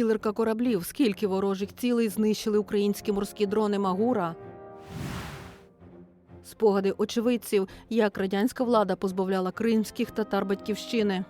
кілерка кораблів. Скільки ворожих цілей знищили українські морські дрони Магура? Спогади очевидців, як радянська влада позбавляла кримських татар батьківщини.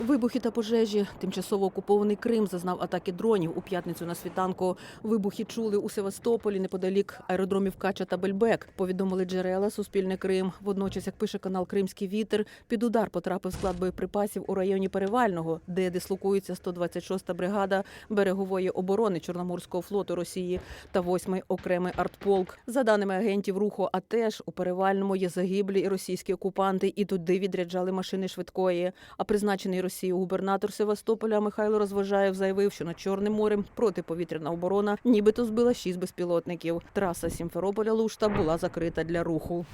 Вибухи та пожежі. Тимчасово окупований Крим зазнав атаки дронів у п'ятницю на світанку. Вибухи чули у Севастополі неподалік аеродромів Кача та Бельбек. Повідомили джерела Суспільне Крим. Водночас, як пише канал Кримський вітер, під удар потрапив склад боєприпасів у районі Перевального, де дислокується 126-та бригада берегової оборони Чорноморського флоту Росії та 8-й окремий артполк. За даними агентів руху, АТЕШ у Перевальному є загиблі російські окупанти, і туди відряджали машини швидкої. А призначений Росією губернатор Севастополя Михайло Розважаєв заявив, що над Чорним морем протиповітряна оборона нібито збила шість безпілотників. Траса Сімферополя Лушта була закрита для руху.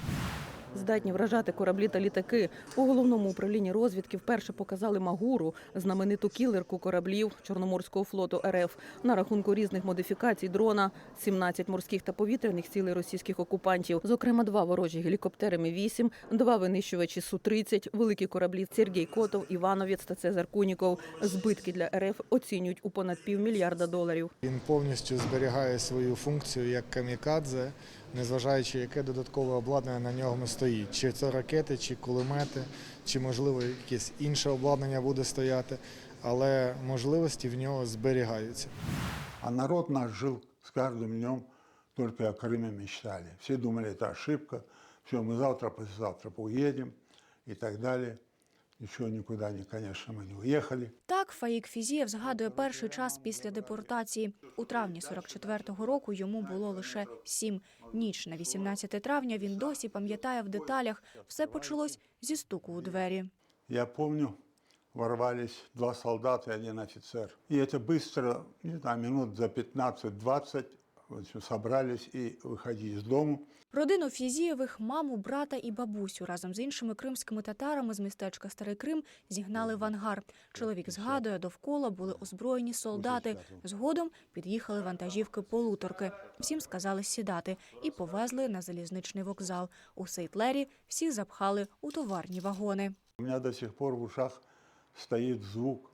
Здатні вражати кораблі та літаки. У головному управлінні розвідки вперше показали Магуру, знамениту кілерку кораблів Чорноморського флоту РФ. На рахунку різних модифікацій дрона 17 морських та повітряних цілей російських окупантів. Зокрема, два ворожі гелікоптери Мі-8, два винищувачі Су-30, великі кораблі Сергій Котов, Івановець та Цезар Куніков. Збитки для РФ оцінюють у понад півмільярда доларів. Він повністю зберігає свою функцію як камікадзе, незважаючи, яке додаткове обладнання на ньому стоїть. Чи це ракети, чи кулемети, чи можливо якесь інше обладнання буде стояти, але можливості в нього зберігаються. А народ наш жил с каждым днем только о Крыме мечтали. Все думали, это ошибка, все, мы завтра, послезавтра уедем и так далее. Еще никуда, не, конечно, мы не уехали. Так, Фаїк Фізієв згадує перший час після депортації. У травні 44-го року йому було лише сім. Ніч на 18 травня він досі пам'ятає в деталях. Все почалось зі стуку у двері. Я помню, ворвались два солдата и один офицер. И это быстро, не знаю, минут за 15-20 в общем, собрались и выходили из дому. Родину Фізієвих, маму, брата і бабусю разом з іншими кримськими татарами з містечка Старий Крим зігнали в ангар. Чоловік згадує, довкола були озброєні солдати. Згодом під'їхали вантажівки полуторки. Всім сказали сідати і повезли на залізничний вокзал. У Сейтлері всіх запхали у товарні вагони. У меня до сих пор в ушах стоит звук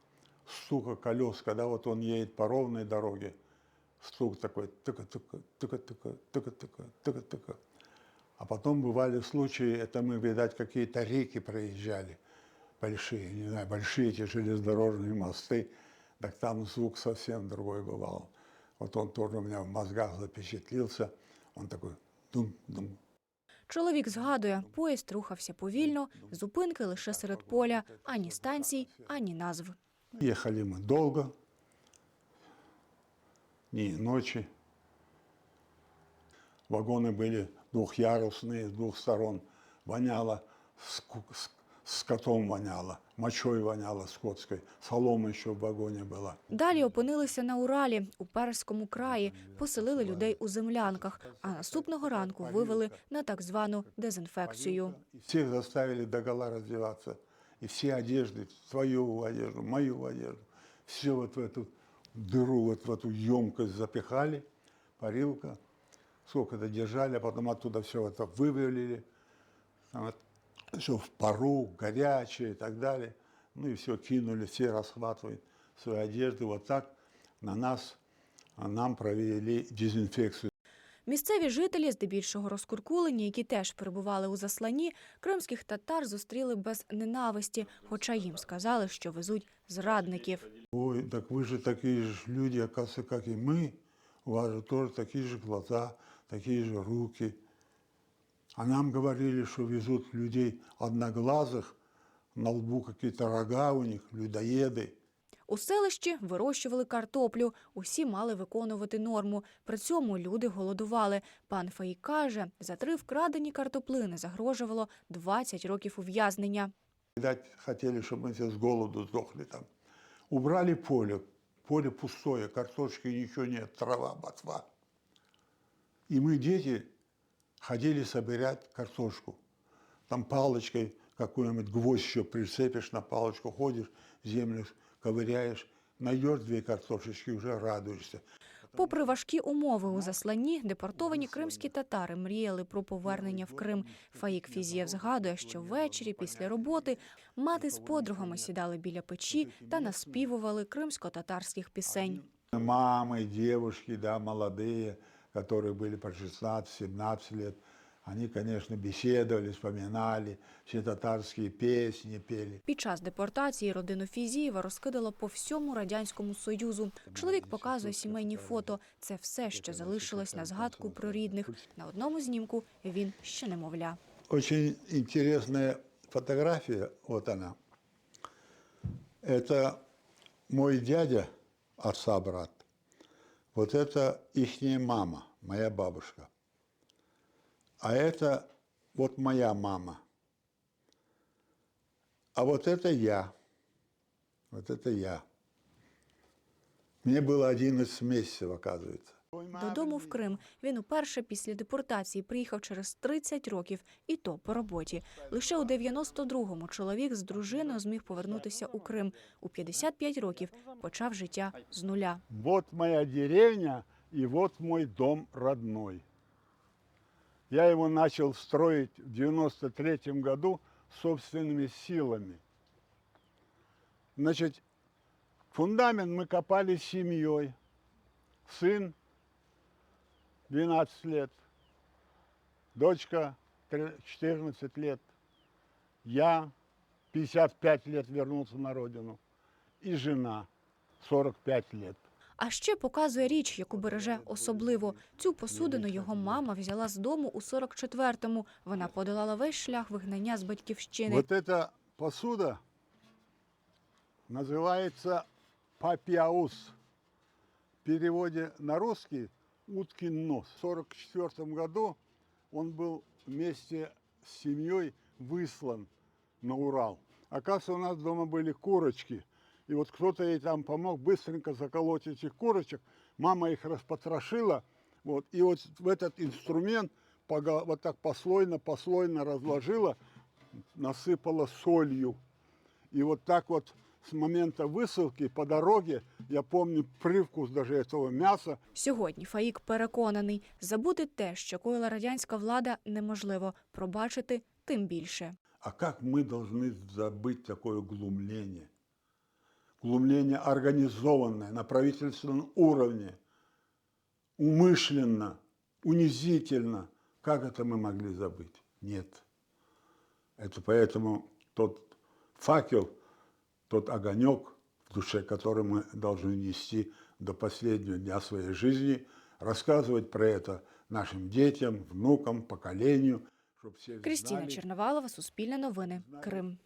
стука колес, когда вот он едет по ровной дороге Стук такой тыка-тыка, тыка-тыка, тыка-тыка, тыка-тыка. А потом бывали случаи, это мы, видать, какие-то реки проезжали, большие, не знаю, большие эти железнодорожные мосты, так там звук совсем другой бывал. Вот он тоже у меня в мозгах запечатлился, он такой дум-дум, Чоловік згадує, поїзд рухався повільно, зупинки лише серед поля, ані станцій, ані назв. Ехали мы долго, дни и ночи. Вагоны были двухъярусные, с двух сторон. Воняло, ску- с- скотом воняло, мочой воняло скотской, солома еще в вагоне была. Далі опинилися на Уралі, у Перському краї, поселили людей у землянках, а наступного ранку вивели на так звану дезінфекцію. И всех заставили догола раздеваться. И все одежды, свою одежду, мою одежду, все вот в эту дыру, вот в эту емкость запихали, парилка. Сколько-то держали, а потом оттуда все это вывалили. все в пару, горячее и так далее. Ну и все кинули, все расхватывают свои одежды. Вот так на нас, а нам провели дезинфекцию. Місцеві жителі, здебільшого розкуркулені, які теж перебували у засланні, кримських татар зустріли без ненависті, хоча їм сказали, що везуть зрадників. Ой, так вы же такие же люди, оказывается, как и мы. У вас же тоже такие же глаза, такие же руки. А нам говорили, что везут людей одноглазых, на лбу какие-то рога у них, людоеды. У селищі вирощували картоплю. Усі мали виконувати норму. При цьому люди голодували. Пан Фаї каже, за три вкрадені картоплини загрожувало 20 років ув'язнення. Видать, хотели, чтобы мы все с голоду сдохли там. Убрали поле. Поле пустое, картошки ничего нет, трава, ботва. И мы, дети, ходили собирать картошку. Там палочкой какой-нибудь гвоздь еще прицепишь на палочку, ходишь, землю ковыряешь, найдешь две картошечки, уже радуешься. Попри важкі умови у засланні, депортовані кримські татари мріяли про повернення в Крим. Фаїк Фізєв згадує, що ввечері після роботи мати з подругами сідали біля печі та наспівували кримсько-татарських пісень. Мамы, девушки, да, молодые, которые были по 16-17 лет, они, конечно, беседовали, вспоминали, все татарские песни пели. Під час депортації родину Фізієва розкидало по всьому радянському союзу. Чоловік показує сімейні фото. Це все, що залишилось на згадку про рідних. На одному знімку він ще немовля. Очень интересная фотография, вот она. Это мой дядя, отца брат. Вот это ихняя мама, моя бабушка. А это вот моя мама. А вот это я. Вот это я. Мне было 11 месяцев, оказывается. Додому в Крим він уперше після депортації приїхав через 30 років, і то по роботі. Лише у 92-му чоловік з дружиною зміг повернутися у Крим. У 55 років почав життя з нуля. Вот моя деревня и вот мой дом родной. Я его начал строить в 93 году собственными силами. Значит, фундамент мы копали с семьей. Сын 12 лет, дочка тре- 14 лет, я 55 лет вернулся на родину и жена 45 лет. А ще показує річ, яку береже особливо. Цю посудину його мама взяла з дому у 44-му. Вона подолала весь шлях вигнання з батьківщини. Вот эта посуда называется папиаус. В переводе на русский уткин нос. В 1944 году он был вместе с семьей выслан на Урал. Оказывается, у нас дома были курочки. И вот кто-то ей там помог быстренько заколоть этих курочек. Мама их распотрошила. Вот, и вот в этот инструмент пога- вот так послойно, послойно разложила, насыпала солью. И вот так вот с момента высылки по дороге, я помню привкус даже этого мяса, Сьогодні Фаїк переконаний, забути те, що коїла радянська влада, неможливо. Пробачити тим більше. А как мы должны забыть такое глумление? Глумление организованное на правительственном уровне, умышленно, унизительно. Как это мы могли забыть? Нет. Это поэтому тот факел, тот огонек в душе, который мы должны нести до последнего дня своей жизни, рассказывать про это нашим детям, внукам, поколению, чтобы все Крістіна знали, Черновалова, Суспільне новини, Крим.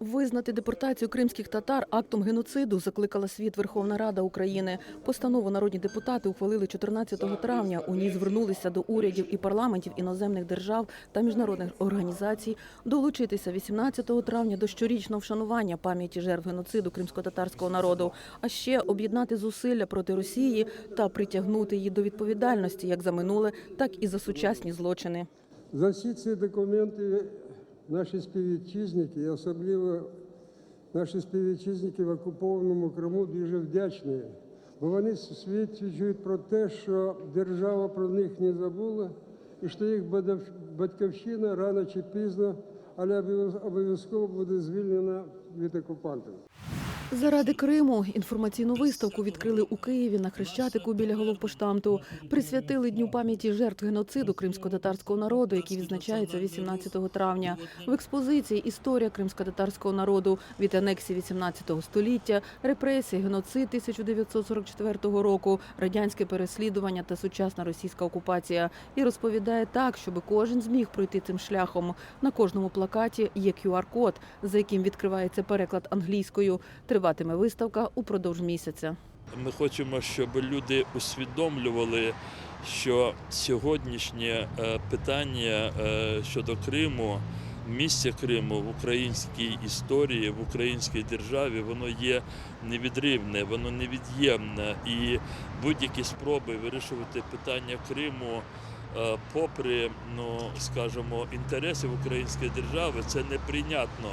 Визнати депортацію кримських татар актом геноциду закликала світ Верховна Рада України. Постанову народні депутати ухвалили 14 травня. У ній звернулися до урядів і парламентів іноземних держав та міжнародних організацій долучитися 18 травня до щорічного вшанування пам'яті жертв геноциду кримсько-татарського народу, а ще об'єднати зусилля проти Росії та притягнути її до відповідальності як за минуле, так і за сучасні злочини. За всі ці документи наші співвітчизники, і особливо наші співвітчизники в окупованому Криму дуже вдячні, бо вони свідчують про те, що держава про них не забула, і що їх батьківщина рано чи пізно, але обов'язково буде звільнена від окупантів. Заради Криму інформаційну виставку відкрили у Києві на Хрещатику біля головпоштамту. Присвятили дню пам'яті жертв геноциду кримсько-татарського народу, який відзначається 18 травня. В експозиції історія кримсько-татарського народу від анексії 18 століття, репресії, геноцид 1944 року, радянське переслідування та сучасна російська окупація. І розповідає так, щоб кожен зміг пройти цим шляхом. На кожному плакаті є QR-код, за яким відкривається переклад англійською. Триватиме виставка упродовж місяця. Ми хочемо, щоб люди усвідомлювали, що сьогоднішнє е, питання е, щодо Криму, місця Криму в українській історії, в українській державі, воно є невідривне, воно невід'ємне. І будь-які спроби вирішувати питання Криму. е, Попри, ну скажімо, інтереси української держави, це неприйнятно.